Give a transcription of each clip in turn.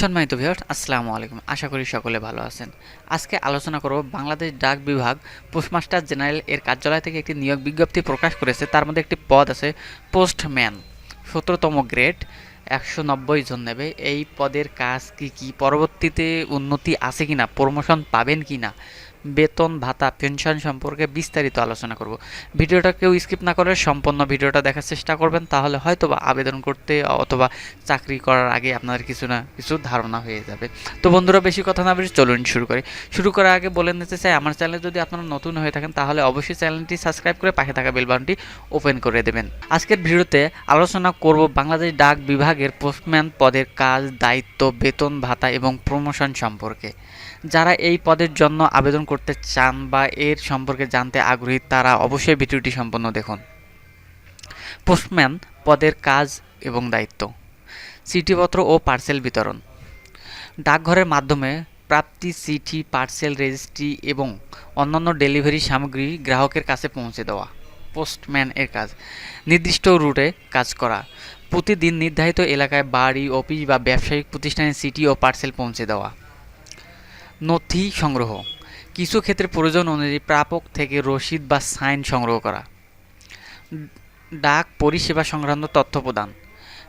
সম্মানিত ভিউয়ার্স আসসালামু আলাইকুম। আশা করি সকলে ভালো আছেন। আজকে আলোচনা করব বাংলাদেশ ডাক বিভাগ পোস্টমাস্টার জেনারেল এর কার্যালয় থেকে একটি নিয়োগ বিজ্ঞপ্তি প্রকাশ করেছে। তার মধ্যে একটি পদ আছে পোস্টম্যান, সতেরোতম গ্রেড, একশো নব্বই জন নেবে। এই পদের কাজ কি কি? পরবর্তীতে উন্নতি আছে কিনা? প্রমোশন পাবেন কিনা? বেতন, ভাতা পেনশন সম্পর্কে বিস্তারিত আলোচনা করব। ভিডিওটা কেউ স্কিপ না করে সম্পূর্ণ ভিডিওটা দেখার চেষ্টা করবেন, তাহলে হয়তো বা আবেদন করতে অথবা চাকরি করার আগে আপনার কিছু না কিছু ধারণা হয়ে যাবে। তো বন্ধুরা, বেশি কথা না বেশি চলুন শুরু করি। শুরু করার আগে বলে নিতে চাই, আমার চ্যানেলে যদি আপনারা নতুন হয়ে থাকেন, তাহলে অবশ্যই চ্যানেলটি সাবস্ক্রাইব করে পাশে থাকা বেল বাটনটি ওপেন করে দেবেন। আজকের ভিডিওতে আলোচনা করব বাংলাদেশ ডাক বিভাগের পোস্টম্যান পদের কাজ, দায়িত্ব, বেতন, ভাতা এবং প্রমোশন সম্পর্কে। যারা এই পদের জন্য আবেদন করতে চান বা এর সম্পর্কে জানতে আগ্রহী, তারা অবশ্যই ভিডিওটি সম্পূর্ণ দেখুন। পোস্টম্যান পদের কাজ এবং দায়িত্ব, চিঠিপত্র ও পার্সেল বিতরণ, ডাকঘরের মাধ্যমে প্রাপ্তি চিঠি, পার্সেল রেজিস্ট্রি এবং অন্যান্য ডেলিভারি সামগ্রী গ্রাহকের কাছে পৌঁছে দেওয়া, পোস্টম্যান এর কাজ, নির্দিষ্ট রুটে কাজ করা, প্রতিদিন নির্ধারিত এলাকায় বাড়ি, অফিস বা ব্যবসায়িক প্রতিষ্ঠানে চিঠি ও পার্সেল পৌঁছে দেওয়া, নথি সংগ্রহ কিছু ক্ষেত্রে প্রয়োজন অনুযায়ী প্রাপক থেকে রসিদ বা সাইন সংগ্রহ করা। ডাক পরিষেবা সংক্রান্ত তথ্য প্রদান।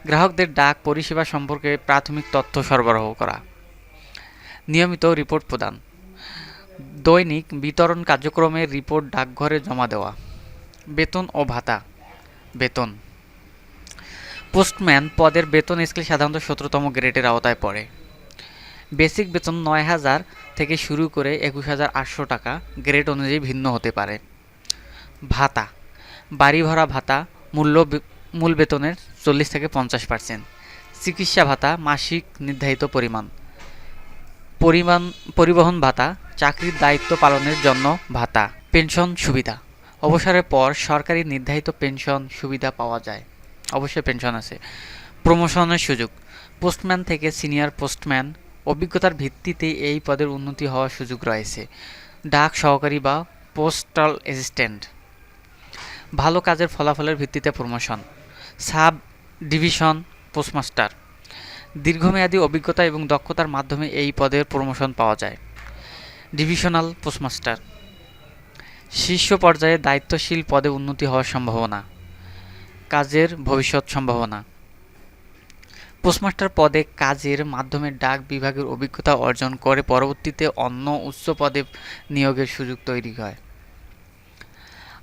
গ্রাহকদের ডাক পরিষেবা সম্পর্কে প্রাথমিক তথ্য সরবরাহ করা। নিয়মিত রিপোর্ট প্রদান। দৈনিক বিতরণ কার্যক্রমের রিপোর্ট ডাকঘরে জমা দেওয়া। বেতন ও ভাতা। বেতন। পোস্টম্যান পদের বেতন স্কেল সাধারণত সতেরোতম গ্রেডের আওতায় পড়ে। বেসিক বেতন নয় হাজার থেকে শুরু করে একুশ হাজার আটশো টাকা গ্রেড অনুযায়ী ভিন্ন হতে পারে। ভাতা। বাড়ি ভাড়া ভাতা মূল্য মূল বেতনের চল্লিশ থেকে পঞ্চাশ পার্সেন্ট। চিকিৎসা ভাতা মাসিক নির্ধারিত পরিমাণ। পরিমাণ, পরিবহন ভাতা, চাকরির দায়িত্ব পালনের জন্য ভাতা, পেনশন সুবিধা। অবসরের পর সরকারি নির্ধারিত পেনশন সুবিধা পাওয়া যায়। অবশ্যই পেনশন আছে। প্রমোশনের সুযোগ। পোস্টম্যান থেকে সিনিয়র পোস্টম্যান অভিজ্ঞতার ভিত্তিতে এই পদের উন্নতি হওয়ার সুযোগ রয়েছে। ডাক সহকারী বা পোস্টাল অ্যাসিস্ট্যান্ট। ভালো কাজের ফলাফলের ভিত্তিতে প্রমোশন। Sub division postmaster. দীর্ঘমেয়াদী অভিজ্ঞতা এবং দক্ষতার মাধ্যমে এই পদের প্রমোশন পাওয়া যায়। Divisional postmaster. শীর্ষ পর্যায়ে দায়িত্বশীল পদে উন্নতি হওয়ার সম্ভাবনা। কাজের ভবিষ্যৎ সম্ভাবনা। পোস্টমাস্টার পদে কাজের মাধ্যমে ডাক বিভাগের অভিজ্ঞতা অর্জন করে, পরবর্তীতে অন্য উচ্চ পদে নিয়োগের সুযোগ তৈরি হয়।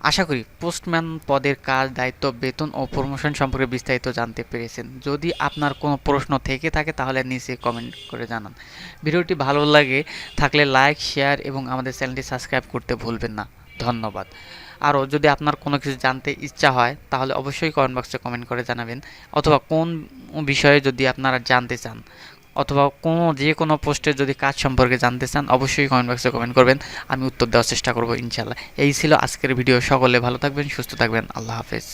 আশা করি পোস্টম্যান পদের কাজ, দায়িত্ব, বেতন ও প্রমোশন সম্পর্কে বিস্তারিত জানতে পেরেছেন। যদি আপনার কোনো প্রশ্ন থেকে থাকে, তাহলে নিচে কমেন্ট করে জানান। ভিডিওটি ভালো লাগে থাকলে লাইক, শেয়ার এবং আমাদের চ্যানেলটি সাবস্ক্রাইব করতে ভুলবেন না। ধন্যবাদ। আরও যদি আপনার কোনো কিছু জানতে ইচ্ছা হয়, তাহলে অবশ্যই কমেন্ট বক্সে কমেন্ট করে জানাবেন। অথবা কোন বিষয়ে যদি আপনারা জানতে চান, অথবা কোনো যে কোনো পোস্টের যদি কাজ সম্পর্কে জানতে চান, অবশ্যই কমেন্ট বক্সে কমেন্ট করবেন। আমি উত্তর দেওয়ার চেষ্টা করব ইনশাল্লাহ এই ছিল আজকের ভিডিও সকলে ভালো থাকবেন, সুস্থ থাকবেন। আল্লাহ হাফেজ।